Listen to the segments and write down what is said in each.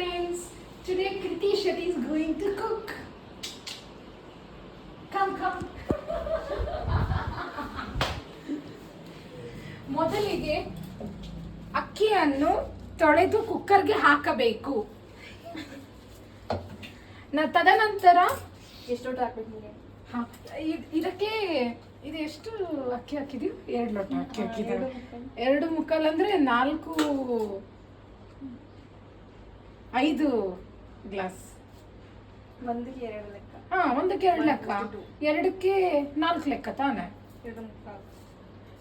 friends. Today Kriti Shetty is going to cook. Come, come. ಮೊದಲಿಗೆ ಅಕ್ಕಿಯನ್ನು ತೊಳೆದು ಕುಕ್ಕರ್ಗೆ ಹಾಕಬೇಕು ನಾ ತದನಂತರ ಎಷ್ಟು ಲೋಟ ಹಾಕ್ಬೇಕು ಹಾ, ಇದ್- ಇದಕ್ಕೆ ಇದು ಎಷ್ಟು ಅಕ್ಕಿ ಹಾಕಿದೀವಿ ಎರಡು ಲೋಟ ಅಕ್ಕಿ ಹಾಕಿದ್ದೀವಿ ಎರಡು ಮುಕ್ಕಾಲು ಅಂದರೆ ನಾಲ್ಕು ಐದು ಗ್ಲಾಸ್. ಒಂದಕ್ಕೆ ಎರಡು ಲೆಕ್ಕ. ಹಾ ಒಂದಕ್ಕೆ ಎರಡು ಲೆಕ್ಕ. ಎರಡಕ್ಕೆ ನಾಲ್ಕು ಲೆಕ್ಕ ತಾನೆ? ಎರಡು ಮುಕ್ಕಾಲು.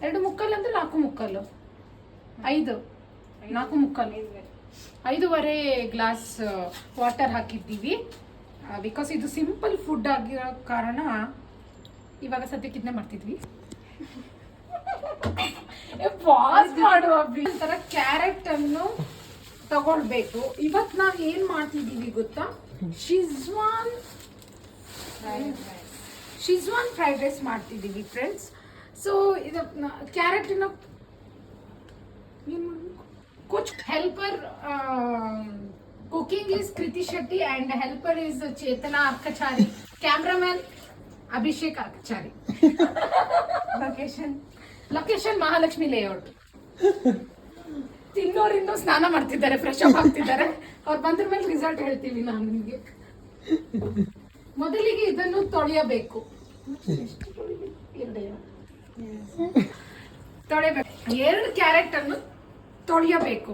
ಎರಡು ಮುಕ್ಕಾಲ್ ಅಂದ್ರೆ ನಾಲ್ಕು ಮುಕ್ಕಲ್ಲು ಐದು. ನಾಲ್ಕು ಮುಕ್ಕಾಲು. ಐದುವರೆ ಐದೂವರೆ ಗ್ಲಾಸ್ ವಾಟರ್ ಹಾಕಿದ್ದೀವಿ. ಬಿಕಾಸ್ ಇದು ಸಿಂಪಲ್ ಫುಡ್ ಆಗಿರೋ ಕಾರಣ ಇವಾಗ ಸದ್ಯಕ್ಕೆ ಇದನ್ನೇ ಮಾಡ್ತಿದ್ವಿ. ಪಾಸ್ ಮಾಡುವ ಒಂಥರ ಕ್ಯಾರೆಟ್ ಅನ್ನು ತಗೊಳ್ಬೇಕು ಇವತ್ತು ನಾವು ಏನ್ ಮಾಡ್ತಿದ್ದೀವಿ ಗೊತ್ತಾ ಶಿಜ್ವಾನ್ ಶಿಜ್ವಾನ್ ಫ್ರೈಡ್ ರೈಸ್ ಮಾಡ್ತಿದ್ದೀವಿ ಫ್ರೆಂಡ್ಸ್ ಸೊ ಇದು ಕ್ಯಾರೆಟಿನ ಕುಚ್ helper cooking is Kriti Shetty and helper is Chetana Arkachari cameraman Abhishek Arkachari location location Mahalakshmi layout ತಿನ್ನೋರು ಇನ್ನೂ ಸ್ನಾನ ಮಾಡ್ತಿದ್ದಾರೆ ಫ್ರೆಶ್ ಅಪ್ ಆಗ್ತಿದ್ದಾರೆ. ಅವ್ರು ಬಂದ್ರ ಮೇಲೆ ರಿಸಲ್ಟ್ ಹೇಳ್ತೀವಿ ನಾನು ನಿಮಗೆ. ಮೊದಲಿಗೆ ಇದನ್ನು ತೊಳೆಯಬೇಕು. ತೊಳೆಯಬೇಕು. ಎರಡು ಕ್ಯಾರೆಟ್ ಅನ್ನು ತೊಳೆಯಬೇಕು.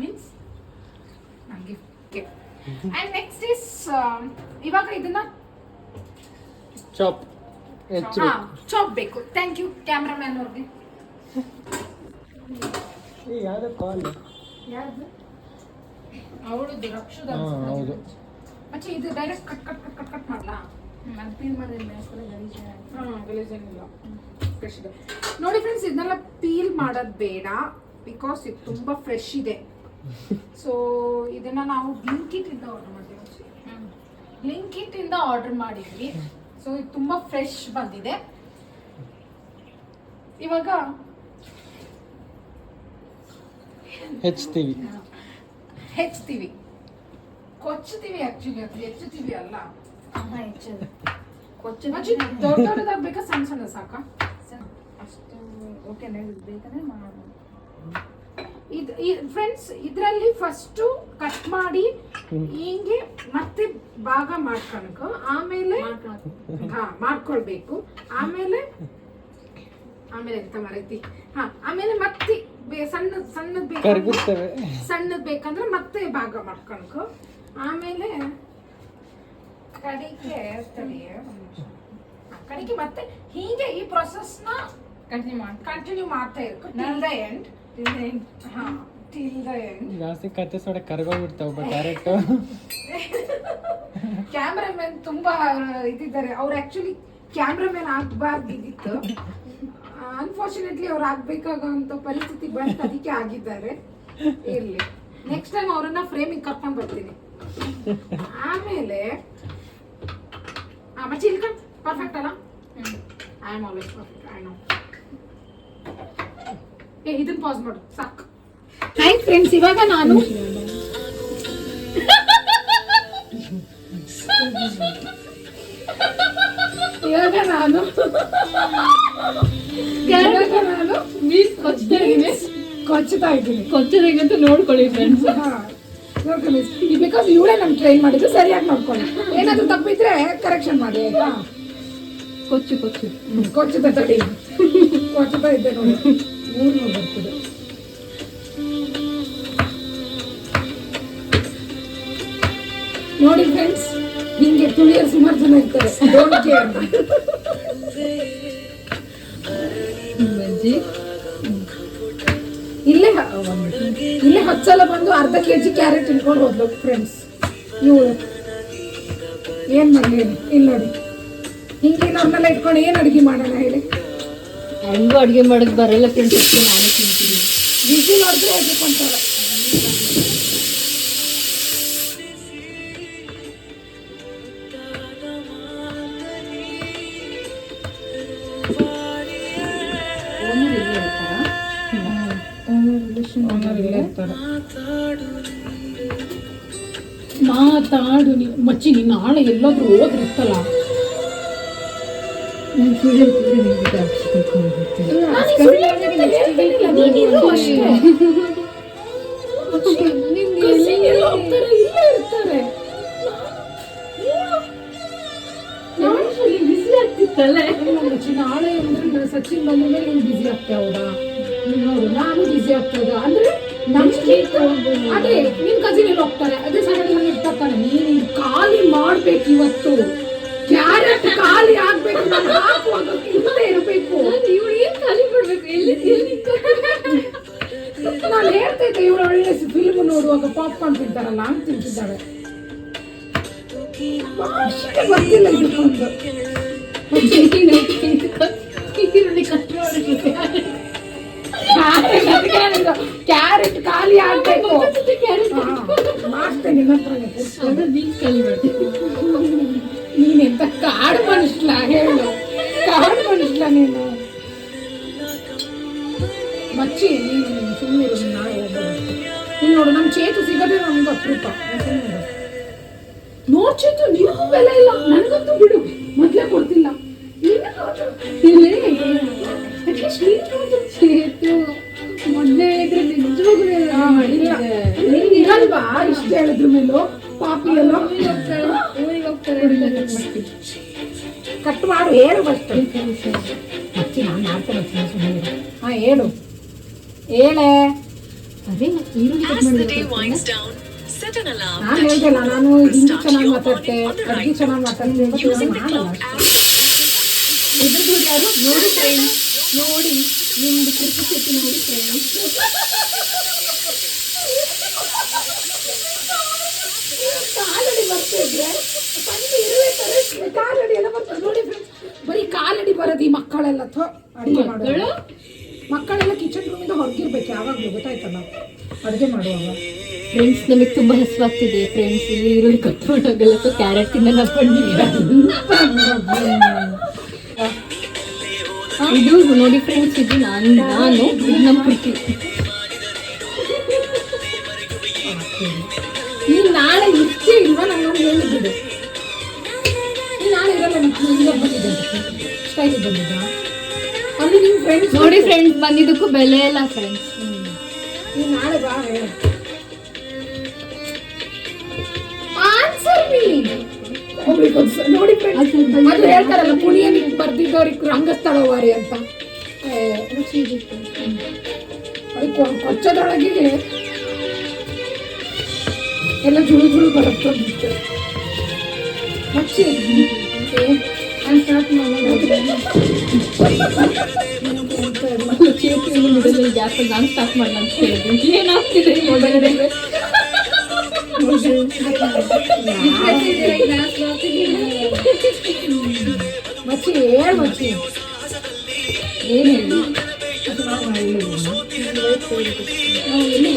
ಮೀನ್ಸ್ ಅಂಡ್ ನೆಕ್ಸ್ಟ್ ಇಸ್ ಇವಾಗ ಇದನ್ನ ಚಾಪ್ ಚಾಪ್ ಬೇಕು. ಥ್ಯಾಂಕ್ ಯು ಕ್ಯಾಮ್ರಾಮ್ಯಾನ್ ಅವ್ರಿಗೆ. ಏ ಯಾವ್ದೋ ಕಾಲ್ ಅವಳದ್ದು ರಕ್ಷದ ಹಾ ಹೌದು. ಮತ್ತೆ ಇದು direct cut cut cut cut cut ಮಾಡ್ಲಾ? ಅದು ಪೀಲ್ ಮಾಡಿದ್ರೆ ಅಷ್ಟೆಲ್ಲ ಗಲೀಜು ಹಾ ಗಲೀಜ್ ಏನಿಲ್ಲ. ಫ್ರೆಶ್ ಇದೆ. ನೋಡಿ ಫ್ರೆಂಡ್ಸ್ ಇದನ್ನೆಲ್ಲ ಪೀಲ್ ಮಾಡೋದು ಬೇಡ ಬಿಕಾಸ್ ಇದು ತುಂಬಾ ಫ್ರೆಶ್ ಇದೆ. ಸೊ ಇದನ್ನ ನಾವು ಬ್ಲಿಂಕಿಟ್ ಇಂದ ಆರ್ಡರ್ ಮಾಡಿದ್ವಿ ಬ್ಲಿಂಕಿಟ್ ಇಂದ ಆರ್ಡರ್ ಮಾಡಿದ್ವಿ. ಸೊ ಇದು ತುಂಬಾ ಫ್ರೆಶ್ ಬಂದಿದೆ. ಇವಾಗ ಹೆಚ್ಚುತ್ತೀವಿ ಹೆಚ್ಚುತ್ತೀವಿ ಕೊಚ್ಚುತ್ತೀವಿ ಆಕ್ಚುಲಿ ಅದು ಹೆಚ್ಚುತ್ತೀವಿ ಅಲ್ಲ. ಅಮ್ಮ ಹೆಚ್ಚದು. ಕೊಚ್ಚು ಮಚ್ಚಿ ದೊಡ್ಡ ದೊಡ್ಡದಾಗ್ಬೇಕಾ ಸಣ್ಣ ಸಣ್ಣ ಸಾಕಾ? ಅಷ್ಟು ಓಕೆ ಬೇಕಂದ್ರೆ ಮಾಡೋದು ಇದು ಫ್ರೆಂಡ್ಸ್ ಇದರಲ್ಲಿ ಫಸ್ಟು ಕಟ್ ಮಾಡಿ ಹಿಂಗೆ ಮತ್ತೆ ಭಾಗ ಮಾಡ್ಕೊಳಕು. ಆಮೇಲೆ ಹಾ ಮಾಡ್ಕೊಳ್ಬೇಕು. ಆಮೇಲೆ ಆಮೇಲೆ ಎಂತ ಮರೈತಿ? ಹಾ ಆಮೇಲೆ ಮತ್ತೆ ಬೇ- ಸಣ್ಣ ಸಣ್ಣದ್ ಬೇಕು ಕರಗುತ್ತವೆ ಸಣ್ಣದ್ ಬೇಕಂದ್ರೆ ಮತ್ತೆ ಭಾಗ ಮಾಡ್ಕೊಂಡು ಆಮೇಲೆ ಕಡಿಕೆ ತಡಿ, ಒಂದ್ ನಿಮಿಷ. ಹಾ, ಕಡಿಗೆ ಮತ್ತೆ ಹೀಗೆ ಈ ಪ್ರೊಸೆಸ್ನ ಕಂಟಿನ್ಯೂ ಮಾಡಿ ಕಂಟಿನ್ಯೂ ಮಾಡ್ತಾ ಇರ್ಕು ಟಿಲ್ ದ ಎಂಡ್ ಹಾ ಟಿಲ್ ದ ಎಂಡ್ ಜಾಸ್ತಿ ಕತ್ತೆ ಸೊಡೆ ಕರ್ಗೋಗ್ಬಿಡ್ತಾವ ಡೈರೆಕ್ಟ್ ಕ್ಯಾಮ್ರಾಮನ್ ತುಂಬಾ ಇದಿದ್ದಾರೆ. ಅವ್ರು ಆಕ್ಚುಲಿ ಕ್ಯಾಮ್ರಾಮನ್ ಆಗ್ಬಾರ್ದಿತ್ತು ಅನ್ಫಾರ್ಚುನೇಟ್ಲಿ ಅವ್ರು ಆಗ್ಬೇಕಾಗಂತ ಪರಿಸ್ಥಿತಿ ಬಂತು ಅದಕ್ಕೆ ಆಗಿದ್ದಾರೆ. ಇರ್ಲಿ. ನೆಕ್ಸ್ಟ್ ಟೈಮ್ ಅವರನ್ನ ಫ್ರೇಮಿಂಗ್ ಕರ್ಕೊಂಡ್ ಬರ್ತೀನಿ. ಆಮೇಲೆ ಆ, ಮಚ್ಚಿ ಇಲ್ಕ ಪರ್ಫೆಕ್ಟ್ ಅಲ್ಲ? I am always perfect I know ಏ ಇದನ್ನ ಪಾಸ್ ಮಾಡು. ಸಾಕು. ಹಾಯ್ ಫ್ರೆಂಡ್ಸ್ ಇವಾಗ ನಾನು ಇವಾಗ ನಾನು ಇವಾಗ ನಾನು ಮೀಸ್ ಕೊಚ್ತಾ ಇದೀನಿ ಕೊಚ್ಚುತ್ತಾ ಇದ್ದೀನಿ ಕೊಚ್ಚದಂಗಂತ ನೋಡ್ಕೊಳ್ಳಿ. ಫ್ರೆಂಡ್ಸ್ ಬಿಕಾಸ್ ಇವಳೇ ನಮ್ಗೆ ಟ್ರೈನ್ ಮಾಡಿದ್ದು ಸರಿಯಾಗಿ ನೋಡ್ಕೊಳ್ಳಿ. ಏನಾದರೂ ತಪ್ಪಿದ್ರೆ ಕರೆಕ್ಷನ್ ಮಾಡಿ ಆಯ್ತಾ? ಕೊಚ್ಚು ಕೊಚ್ಚು. ಕೊಚ್ಚುತ್ತಾ ತಡಿ. ಕೊಚ್ಚುತ್ತಾ ಇದ್ದೆ ನೋಡಿ. ಮೂರು ಬರ್ತದೆ. ನೋಡಿ ಫ್ರೆಂಡ್ಸ್ ನಿಮಗೆ ತುಳಿಯೋರು ಸುಮಾರು ಜನ ಇರ್ತಾರೆ. Don't care. ಬಜ್ಜಿ ಇಲ್ಲೇ ಇಲ್ಲೇ ಹತ್ತು ಸಲ ಬಂದು ಅರ್ಧ ಕೆ ಜಿ ಕ್ಯಾರೆಟ್ ಇಟ್ಕೊಂಡು ಹೋದ್ಲು ಫ್ರೆಂಡ್ಸ್ ಇವಳು ಏನ್ ಮಾಡಲಿ? ಇಲ್ಲ ನೋಡಿ. ಹಿಂಗೆ ನಮ್ಮನ್ನೆಲ್ಲ ಇಟ್ಕೊಂಡು ಏನು ಅಡುಗೆ ಮಾಡೋಣ ಹೇಳಿ? ಹೆಂಗೂ ಅಡುಗೆ ಮಾಡೋದು ಬರಲ್ಲ ಫ್ರೆಂಡ್ಸ್ ನಾನು ತಿಂತೀನಿ. ಬಿಸಿ ನೋಡಿದ್ರೆ ಹೇಳ್ಕೊಂತಾರ ಇರ್ತಾರೆ. ನಿನ್ನ ಆಳ ಎಲ್ಲಾದರೂ ಹೋದ್ರಿತ್ತಲ್ಲ ನಾಳೆ ಅಂದ್ರೆ ಸಚಿನ್ ಬಂದ್ರೆ ನೀನು ಬಿಸಿ ಆಗ್ತಾ ಹೌದಾ? ನೀನ್ ನೋಡು ನಾನು ಬಿಸಿ ಆಗ್ತದ ಅಂದ್ರೆ? ನಮ್ಗೆ ಅದೇ ನಿನ್ ಕಸಿನ್ ಎಲ್ಲ ಹೋಗ್ತಾರೆ. ಅದೇ ಸಡನ್ ಇರ್ತಾರೆ ನೀನು ಖಾಲಿ ಮಾಡ್ಬೇಕು ಇವತ್ತು. ಕ್ಯಾರೆಟ್ ಖಾಲಿ ಆಗ್ಬೇಕು ಹಾಕುವಾಗ ಇಲ್ಲದೆ ಇರಬೇಕು. ಇವಳು ಏನ್ ಖಾಲಿ ಮಾಡ್ಬೇಕು? ಎಲ್ಲಿ ಎಲ್ಲಿ? ನಾನು ಹೇಳ್ತಾ ಇದ್ದೆ ಇವಳು ಒಳ್ಳೆ ಫಿಲ್ಮ್ ನೋಡುವಾಗ ಪಾಪ್ಕಾರ್ನ್ ತಿಂತಾರಲ್ಲ ಅಂತ ತಿಂತಿದ್ದಾಳೆ. ಬರ್ತಿಲ್ಲ ಇದು ಈರುಳ್ಳಿ ಕಟ್ ಕ್ಯಾರೆಟ್ ಖಾಲಿ ಆಗ್ಬೇಕು. ಮಾಡ್ತೇನೆ ನೀನೆಂತ ಕಾಡು ಮನುಷ್ಯ ಹೇಳು. ಕಾಡು ಮನುಷ್ಯ ನೀನು. ಮಚ್ಚಿ ನೀನು ಸುಮ್ಮನೆ ನೀನು ನೋಡು ನಮ್ಮ ಚೇತು ಸಿಗದೆ ನಮ್ಗೆ ಅಪರೂಪ. ನೋಡ್ ಚೇತು ನಿನಗೂ ಬೆಲೆ ಇಲ್ಲ. ನನಗಂತೂ ಬಿಡು. ಮೊದ್ಲೇ ಕೊಡ್ತಿಲ್ಲ. ನೀನೇ ನೋಡು. ನೀನು ನೀನೇ ಇಷ್ಟ ಹೇಳಿದ್ರ ಮೇಲೂ ಪಾಪಿ ಎಲ್ಲ. ಊರಿಗೆ ಹೋಗ್ತಾರೆ ಕಟ್ ಮಾಡು ಹೇಳು ಫಸ್ಟ್ ಮಚ್ಚಿ ನಾನು ಮಾಡ್ತೇನೆ ಮಚ್ಚಿ ಸುಮ್ಮನೆ ಹಾ ಹೇಳು. ಹೇಳೆ. ಅದೇ ಈರುಳ್ಳಿ ಕಟ್ As the day ಮಾಡಿದ್ರೆ winds down, set an alarm. ನಾನು that ಹೇಳ್ತಲ್ಲ you ನಾನು will ಹಿಂದಿ start ಚೆನ್ನಾಗಿ your ಮಾತಾಡ್ತೆ morning on the ಅಡ್ಗೆ right. ಚೆನ್ನಾಗಿ ಮಾತಾಡ್ತೆ ಬಟ್ Using ನಾನು the ಮಾಡಲ್ಲ clock as ಎದುರು ಯಾರು ನೋಡಿ ಫ್ರೆಂಡ್ಸ್ ನೋಡಿ ನಿಮ್ದು ಕ್ರಿಕೆಟ್ ನೋಡಿ ಫ್ರೆಂಡ್ಸ್ ಕಾಲಡಿ ಎಲ್ಲ ಬರ್ತದೆ ನೋಡಿ. ಬರೀ ಕಾಲಡಿ ಬರೋದು ಈ ಮಕ್ಕಳೆಲ್ಲ ಥೋ ಅಡುಗೆ ಮಾಡೋದು. ಮಕ್ಕಳೆಲ್ಲ ಕಿಚನ್ ರೂಮಿಂದ ಹೊರಗಿರ್ಬೇಕು ಯಾವಾಗಲೂ ಗೊತ್ತಾಯ್ತಲ್ಲ? ಅಡುಗೆ ಮಾಡುವಾಗ. ಫ್ರೆಂಡ್ಸ್ ನಮಗೆ ತುಂಬಾ ಹಸುವಾಗ್ತಿದೆ ಫ್ರೆಂಡ್ಸ್ ಇಲ್ಲಿ ಈರುಳ್ಳಿ ಕಟ್ ಮಾಡೋಗಲ್ಲ ಸೊ ಕ್ಯಾರೆಟ್ ತಿನ್ನಲ್ಲ ಇದು ನೋಡಿ ಫ್ರೆಂಡ್ಸ್ ಇದು ನಾನು ನಾನು ನಮ್ಮ ಪ್ರೀತಿ. ನೀನ್ ನಾಳೆ ಇಷ್ಟೇ ಇಲ್ವಾ ನಾನು ಹೇಳಿಬಿಡು ಇರಲ್ಲ ಸ್ಟೈಲ್ ಬಂದಿದ್ದ? ಅಲ್ಲಿ ನಿಮ್ಮ ಫ್ರೆಂಡ್ಸ್ ನೋಡಿ ಫ್ರೆಂಡ್ಸ್ ಬಂದಿದ್ದಕ್ಕೂ ಬೆಲೆ ಇಲ್ಲ ಫ್ರೆಂಡ್ಸ್ ನೀನ್ ನಾಳೆ ಬಾ ಆನ್ಸರ್ ಮೀ ನೋಡಿ ಫ್ರೆಂಡ್ಸ್ ಅದು ಹೇಳ್ತಾರಲ್ಲ ಪುಣಿಯಲ್ಲಿ ಬರ್ದಿದ್ದವ್ರಿಗೆ ರಂಗಸ್ಥಳವಾರಿ ಅಂತ. ಏ, ಅದು ಕೊ- ಕೊಚ್ಚದೊಳಗೆ ಎಲ್ಲ ಜುಳು ಜುಳು ಬರುತ್ತೆ ಮಚ್ಚಿ. ಗ್ಯಾಪ್ ನಾನು ಸ್ಟಾರ್ಟ್ ಮಾಡೋಣ ಅಂತ ಹೇಳಿದ್ವಿ ಏನಾಗ್ತಿದೆ ಮೊಬೈಲ್ ಮಚ್ಚಿ ಹೇಳ ಮಚ್ಚಿ ಏನು ಹೇಳಿ ನಾವು ಎಲ್ಲಿ?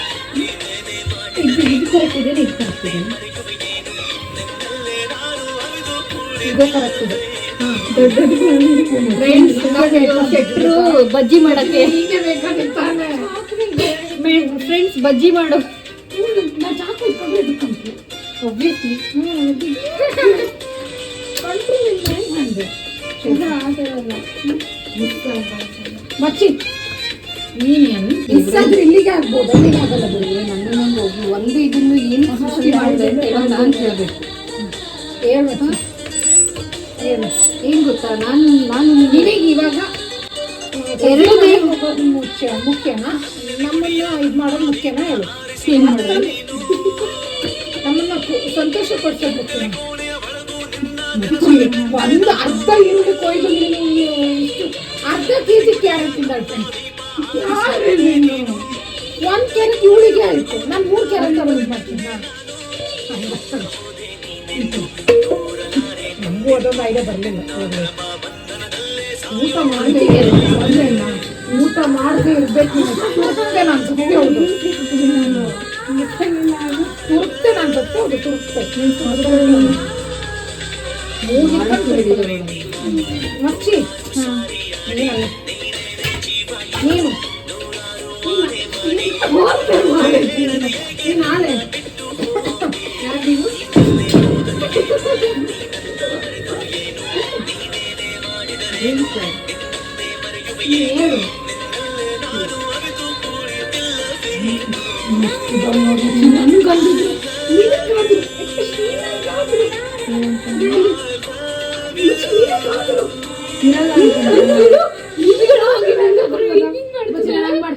ಇದು ಕರೆಕ್ಟ್ ಇದೆ. ಇದು ಕರೆಕ್ಟ್ ಇದೆ. ಕರೆಕ್ಟ್ ಇದೆ. ಕೆಟ್ಟರು ಬಜ್ಜಿ ಮಾಡಕ್ಕೆ. ಹೀಗೆ ಬೇಕಾಗಿತ್ತು ತಾನೇ. ಫ್ರೆಂಡ್ಸ್ ಬಜ್ಜಿ ಮಾಡೋ. ಒಬ್ವಿಯಸ್ಲಿ ಮಚ್ಚಿ. ಮಿಸ್ ಆದ್ರೆ ಇಲ್ಲಿಗೆ ಆಗ್ಬೋದು ಅಲ್ಲಿಗೆ ಆಗಲ್ಲ ಬಿಡು. ಒಂದು ಇದನ್ನು ಏನು ಸೃಷ್ಟಿ ಮಾಡಿದೆ ಅಂತ ಇವಾಗ ನಾನು ಹೇಳ್ಬೇಕು ಹೇಳು ಏನು ಗೊತ್ತಾ ನಾನು ನಾನು ನಿಮಗೆ ನಿನಗೆ ಇವಾಗ ಎರಡು ಮುಖ್ಯ ಮುಖ್ಯನಾ ನಮ್ಮನ್ನ ಇದು ಮಾಡೋದು ಮುಖ್ಯನಾ ಹೇಳು ಏನ್ ಮಾಡೋದು ನಮ್ಮನ್ನ ಕು- ಸಂತೋಷ ಪಡಿಸೋದು ಮುಖ್ಯನಾ ಒಂದು ಅರ್ಧ ಈರುಳ್ಳಿ ಕೊಯ್ದು ನೀನು ಇಷ್ಟು ಅರ್ಧ ಕೆ ಜಿ ಕ್ಯಾರೆಟ್ ಒಂದ್ ಕ್ಯಾರೆಟ್ ಇವಳಿಗೆ ಆಯ್ತು. ನಾನು ಮೂರ್ ಕ್ಯಾರೆಟ್ ತಗೊಂಡು ಮಾಡ್ತೀನಿ ನಮಗೂ ಅದೊಂದು ಐಡಿಯಾ ಬರಲಿಲ್ಲ. ಊಟ ಮಾಡದೆ ಊಟ ಮಾಡದೆ ಇರ್ಬೇಕು. ತುರ್ತೆ ನಾನು ಸತ್ಯ ಹೌದು. ತುರ್ತೆ ನಾನು ಸತ್ಯ ಹೌದು ತುರ್ತೆ. ಮಚ್ಚಿ. ನೀನು ನೀನು ನಾಳೆ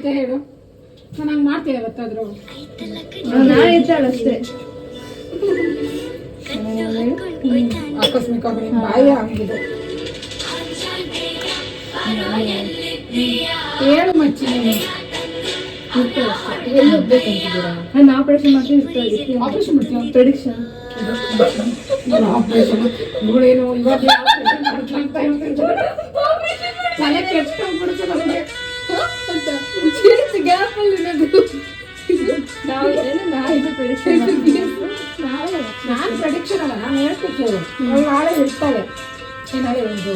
ನೀವು ಹೇಳು. ನಾನು ಹಂಗೆ ಚೆನ್ನಾಗಿ ಗೊತ್ತಾದ್ರು ಇದ್ದಾಳೆ ಅಷ್ಟೇ. ಆಕಸ್ಮಿಕ ನಿನ್ ಬಾಯಿ ಆಗಿದೆ ಹೇಳು ಮಚ್ಚಿ ನೀನು. ಎಲ್ಲಿ ಹೋಗ್ಬೇಕಂತಿದ್ದೀರಾ? ನಾನು ಆಪರೇಷನ್ ಮಾಡ್ತೀನಿ ಇರ್ತಾರೆ ಆಪರೇಷನ್ ಮಾಡ್ತೀಯ? ಪ್ರೆಡಿಕ್ಷನ್ ನಾನು ಆಪರೇಷನ್ ಇವಳೇನು ಇವಾಗ ತಲೆ ಕೆಟ್ಟ ಬಿಡುತ್ತೆ ನಾವು ಏನು ನಾಳೆ ಪ್ರೆಡಿಕ್ಷನ್ ನಾಳೆ ನಾನು ಪ್ರೆಡಿಕ್ಷನ್ ಅಲ್ಲ ನಾನು ಹೇಳ್ತಿದ್ದೆ ಅವಳು ನಾಳೆ ಇರ್ತಾಳೆ ಏನಾದ್ರೆ ಒಂದು?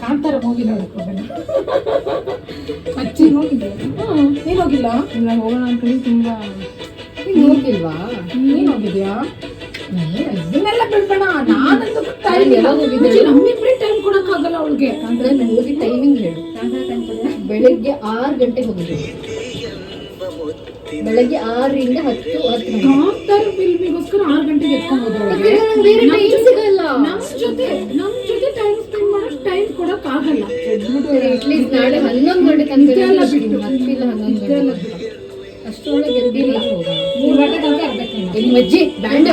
ಕಾಂತಾರ ಮೂವಿ ನೋಡಕ್ಕೆ ಹೋಗೋಣ. ಅಚ್ಚಿ ನೋಡಿದ್ದೆ ನೀನು ಹೋಗಿಲ್ಲ? ಇಲ್ಲ ಹೋಗೋಣ ಅನ್ಕೊಂಡು ತುಂಬಾ ನೀನು ಹೋಗಿಲ್ವಾ? ನೀನು ಹೋಗಿದ್ಯಾ? ಇದನ್ನೆಲ್ಲ ಬಿಡ್ಬೇಡ. ನಾನಂತೂ ನಮ್ಮಿಬ್ರೇ ಟೈಮ್ ಕೊಡಕ್ ಆಗಲ್ಲ ಅವಳಿಗೆ. ಅಂದ್ರೆ ನಾನು ಹೋಗಿ ಟೈಮಿಂಗ್ ಹೇಳು. ಬೆಳಗ್ಗೆ ಆರು ಗಂಟೆಗೆ ಹೋಗಿದ್ದೆ ಬೆಳಗ್ಗೆ ಆರರಿಂದ ಹತ್ತು ಹತ್ತು ಡಾಕ್ಟರ್ ಕಾಂತಾರ ಫಿಲ್ಮಿಗೋಸ್ಕರ ಆರು ಗಂಟೆಗೆ ಎತ್ಕೊಂಡು ಸಿಗಲ್ಲ. ನಮ್ ಜೊತೆ ನಮ್ ಜೊತೆ ಟೈಮ್ ಸ್ಪೆಂಡ್ ಮಾಡಕ್ ಟೈಮ್ ಕೊಡಕ್ ಆಗಲ್ಲ ಅಟ್ಲೀಸ್ಟ್ ನಾಳೆ ಹನ್ನೊಂದು ಗಂಟೆ ತನಕ ಬಿಟ್ಟು. ಹನ್ನೊಂದು ಗಂಟೆ. ಮೂರ್ ಗಂಟೆ ತನಕ ಇರ್ಬೇಕು ನೀನು. ಬ್ಯಾಂಡ್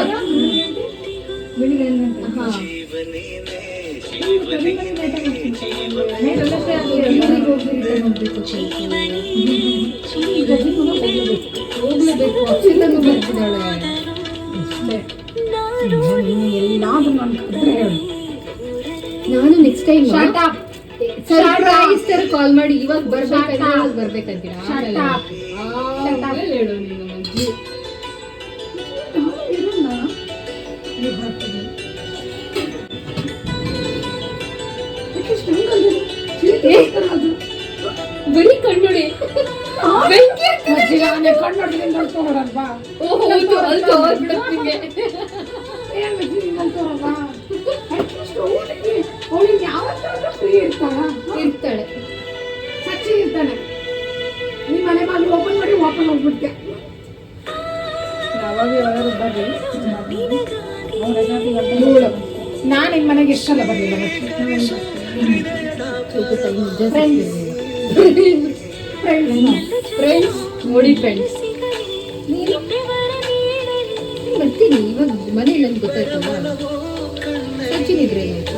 ಹೋಗ್ಲೇಬೇಕು. ಅಕ್ಷಿತನು ಬರ್ತಿದ್ದಾಳೆ. ನೀನು ಎಲ್ಲಾದ್ರೂ ನನ್ ಕದ್ರೆ ಹೇಳು ನಾನು next time Shut sir surprise sir call ಮಾಡಿ. ಇವಾಗ ಬರ್ಬೇಕಂತೀರಾ ತೋರಲ್ವಾ? ಕಣ್ಣುಡಿ. ಅವ್ಳಿಗೆ ಅವ್ಳಿಗೆ ಯಾವತ್ತಾದ್ರೂ ಫ್ರೀ ಇರ್ತಾಳ. ಇರ್ತಾಳೆ. ಸಚ್ಚಿ ಇರ್ತಾನೆ ನಿಮ್ಮ ಮನೆ ಬಾಗಿಲು ಓಪನ್ ಮಾಡಿ ಓಪನ್ ಹೋಗ್ಬಿಡ್ತೆ ಯಾವಾಗ ಬರ್ರಿ. ನಾನು ನಿಮ್ಮ ಮನೆಗೆ ಎಷ್ಟಲ್ಲ ಬರಲಿಲ್ಲ ಸ್ವಲ್ಪ ಟೈಮ್ ನಿಜ Friends. ಫ್ರೆಂಡ್ಸ್ ನೋಡಿ ಫ್ರೆಂಡ್ಸ್ ನೀನು ಬರ್ತೀನಿ ಇವಾಗ ಮನೇಲಿ ನನ್ಗೆ ಗೊತ್ತಾಯ್ತಲ್ಲ ಸಚಿನ್ ಇದ್ರೆ ಏನಾಯ್ತು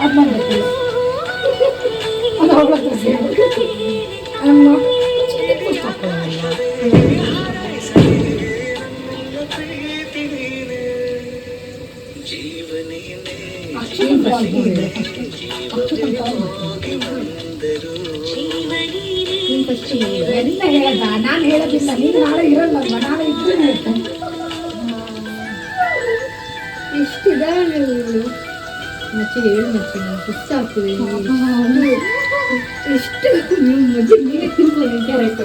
ಅದು ನನಗೆ ಗೊತ್ತಿಲ್ಲ ಅದು ಅವಳ ಹತ್ರ ಸೇರು. I'm ಎಂತ ಹೇಳದ ನಾನು ಹೇಳೋದಿಲ್ಲ ನೀನು ನಾಳೆ ಇರಲ್ಲಲ್ವ ನಾಳೆ ಇದ್ರೆ ಹೇಳ್ತೇನೆ ಎಷ್ಟಿದಾಳೆ ಇವಳು ಮಚ್ಚಿ ಹೇಳು ಮಚ್ಚಿ ನಾನು ಹುಚ್ಚ ಆಗ್ತದೆ ಎಷ್ಟು ನೀವು ಮಜ್ಜಿ ನೀವೇ ತಿನ್ಕೊಳ್ಳಿ ಕ್ಯಾರೆಟ್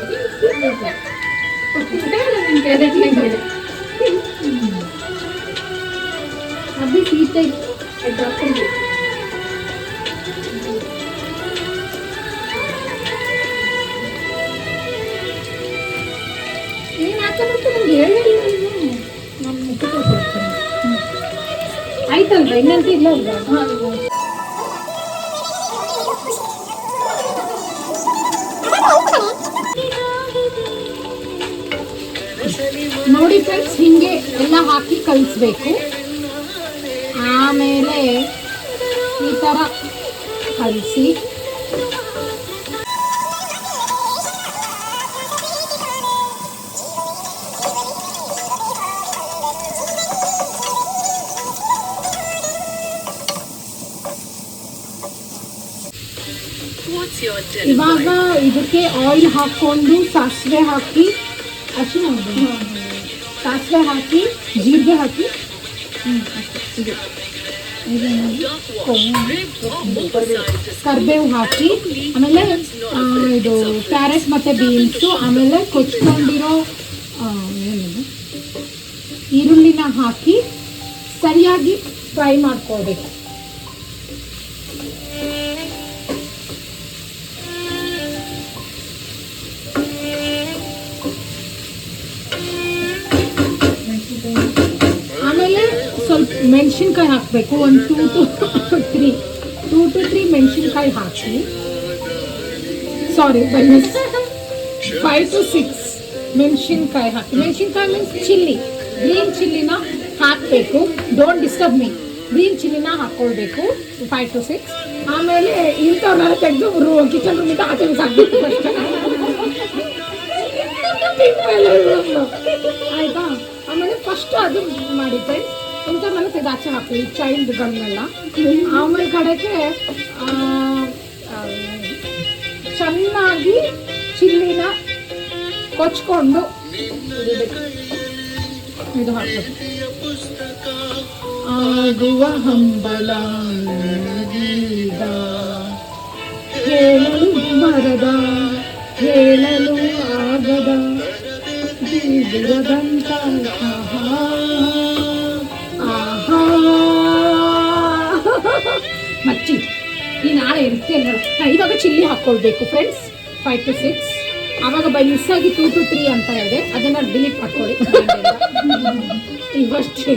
ಕ್ಯಾರೆಟ್ ಹೇಳು ಅಭಿ ಆಯ್ತಲ್ವಾ ಇನ್ನಂತ ಇಲ್ಲ ಅಲ್ವಾ ನೋಡಿ ಫ್ರೆಂಡ್ಸ್ ಹಿಂಗೆ ಎಲ್ಲ ಹಾಕಿ ಕಲಿಸ್ಬೇಕು. ಆಮೇಲೆ ಈ ಥರ ಕಲಿಸಿ. ಇವಾಗ ಇದಕ್ಕೆ ಆಯಿಲ್ ಹಾಕ್ಕೊಂಡು ಸಾಸಿವೆ ಹಾಕಿ ಅರಿಶಿನ. ಸಾಸಿವೆ ಹಾಕಿ, ಜೀರಿಗೆ ಹಾಕಿ. ಕರಿಬೇವು ಹಾಕಿ, ಆಮೇಲೆ ಇದು ಕ್ಯಾರೆಟ್ ಮತ್ತೆ ಬೀನ್ಸು, ಆಮೇಲೆ ಕೊಚ್ಕೊಂಡಿರೋ ಈರುಳ್ಳಿನ ಹಾಕಿ ಸರಿಯಾಗಿ ಫ್ರೈ ಮಾಡ್ಕೊಳ್ಬೇಕು. ಮೆಣಸಿನ್ಕಾಯಿ ಹಾಕಬೇಕು ಒಂದು two to three two to three ಮೆಣಸಿನ್ಕಾಯಿ ಹಾಕಿ sorry by miss five to six ಮೆಣಸಿನ್ಕಾಯಿ ಹಾಕಿ ಮೆಣಸಿನ್ಕಾಯಿ ಮೀನ್ಸ್ ಚಿಲ್ಲಿ ಗ್ರೀನ್ ಚಿಲ್ಲಿನ ಹಾಕಬೇಕು ಡೋಂಟ್ ಡಿಸ್ಟರ್ಬ್ ಮೀ ಗ್ರೀನ್ ಚಿಲ್ಲಿನ ಹಾಕ್ಕೊಳ್ಬೇಕು ಫೈವ್ ಟು ಸಿಕ್ಸ್ ಆಮೇಲೆ ಇಂಥವ್ರನ್ನೆಲ್ಲ ತೆಗೆದು ರೂ ಕಿಚನ್ ರೂಮಿಂದ ಆಚೆ ಬಿಸಾಕ್ಬೇಕು ಆಯ್ತಾ? ಆಮೇಲೆ ಫಸ್ಟ್ ಅದು ಮಾಡಿ ಫ್ರೆಂಡ್ಸ್ ಇಂಥವ್ರನ್ನೆಲ್ಲ ತೆಗೆದು ಆಚೆ ಹಾಕಿ ಚೈಲ್ಡ್ಗಳನ್ನೆಲ್ಲ ಆಮೇಲೆ ಕಡೆಗೆ ಆ, ಆ, ಚೆನ್ನಾಗಿ ಚಿಲ್ಲಿನ ಕೊಚ್ಕೊಂಡು ಇಡಬೇಕು. ಇದು ಹಾಕ್ಬೇಕು ಆಗುವ ಹಂಬಲ ನನಗೀಗ ಹೇಳಲು ಮರದ ಹೇಳಲು ಆಗದ ಬೀಗುರದಂತ ಆಹಾ ಆಹಾ ಮಚ್ಚಿ ಈ ನಾಳೆ ಇರುತ್ತೆ ಅಲ್ಲ ಹಾ, ಇವಾಗ ಚಿಲ್ಲಿ ಹಾಕ್ಕೊಳ್ಬೇಕು ಫ್ರೆಂಡ್ಸ್ ಫೈವ್ ಟು ಸಿಕ್ಸ್ ಆವಾಗ ಬೈ ಮಿಸ್ ಆಗಿ ಟೂ ಟು ತ್ರೀ ಅಂತ ಇದೆ. ಅದನ್ನು ಡಿಲೀಟ್ ಮಾಡ್ಕೊಳ್ಳಿ. ಇವಷ್ಟೇ.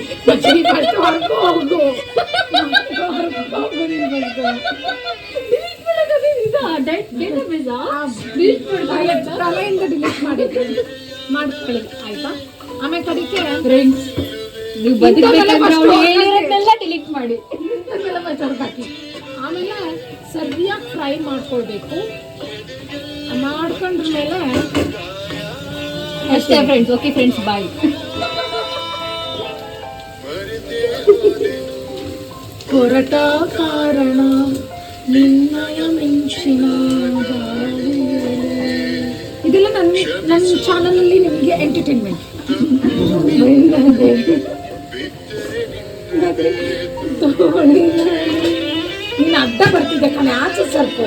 ತಲೆಯಿಂದ ಡಿಲೀಟ್ ಮಾಡಿ. ಮಾಡ್ಕೊಳ್ಳಿ. ಆಯ್ತಾ? ಆಮೇಲೆ ಅದಕ್ಕೆ ಫ್ರೆಂಡ್ಸ್ ನೀವು ಡಿಲೀಟ್ ಮಾಡಿ. ಅದನ್ನೆಲ್ಲ ಮಸಾಲೆ ಹಾಕಿ ಆಮೇಲೆ ಸರಿಯಾಗಿ ಫ್ರೈ ಮಾಡ್ಕೊಳ್ಬೇಕು. ಮಾಡ್ಕೊಂಡ್ರ ಮೇಲೆ ಅಷ್ಟೇ ಫ್ರೆಂಡ್ಸ್ ಓಕೆ ಫ್ರೆಂಡ್ಸ್ ಬಾಯ್ ಹೊರಟ ಕಾರಣ ನಿನ್ನಯ ಮಿಂಚಿನ ಗಾಳಿಯೇ. ಇದೆಲ್ಲ ನನ್ನ ನನ್ನ ಚಾನಲಲ್ಲಿ ನಿಮಗೆ ಎಂಟರ್ಟೈನ್ಮೆಂಟ್ ನೀನು ಅಡ್ಡ ಬರ್ತಿದ್ದೆ ಕಣೆ, ಆಚೆ ಸ್ವಲ್ಪ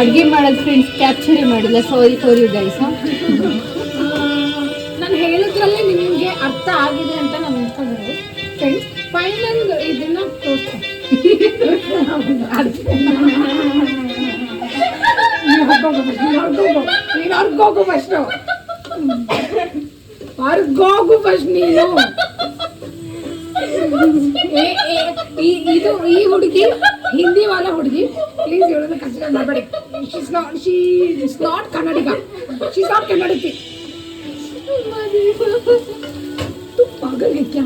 ಅಡುಗೆ ಮಾಡೋದು ಫ್ರೆಂಡ್ಸ್ ಕ್ಯಾಪ್ಚರೇ ಮಾಡಿಲ್ಲ ಸಾರಿ ಫಾರ್ ಯು ಗೈಸ್ ನಾನು ಹೇಳಿದ್ರಲ್ಲೇ ನಿಮಗೆ ಅರ್ಥ ಆಗಿದೆ ಅಂತ ನಾನು ಅನ್ಕೊಂಡಿದ್ದೆ ಫ್ರೆಂಡ್ಸ್ ಫೈನಲ್ ಇದನ್ನ ತೋರಿಸ್ತೀನಿ. ನೀನು ಹೊರ್ಗೋಗು ಫಸ್ಟ್ ನೀನು. ಇದು ಈ ಹುಡುಗಿ ಹಿಂದಿ ವಾಲ ಹುಡುಗಿ ಪ್ಲೀಸ್ ಹೇಳೋದನ್ನ ಕನ್ಸಿಡರ್ ಮಾಡಬೇಡಿ she's not she is not Kannadiga she's not Kannadathi तू पागल है क्या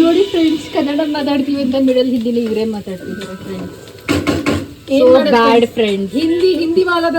ನೋಡಿ ಫ್ರೆಂಡ್ಸ್ ಕನ್ನಡ ಮಾತಾಡ್ತೀವಿ ಅಂತ ಮಿಡಲ್ ಹಿಂದಿಲಿ ಇವರೇ ಮಾತಾಡ್ತಿದ್ದಾರೆ ಫ್ರೆಂಡ್ಸ್ ಏನ್ ಮಾಡೋದು bad friends? Friends Hindi Hindi ವಾಲದ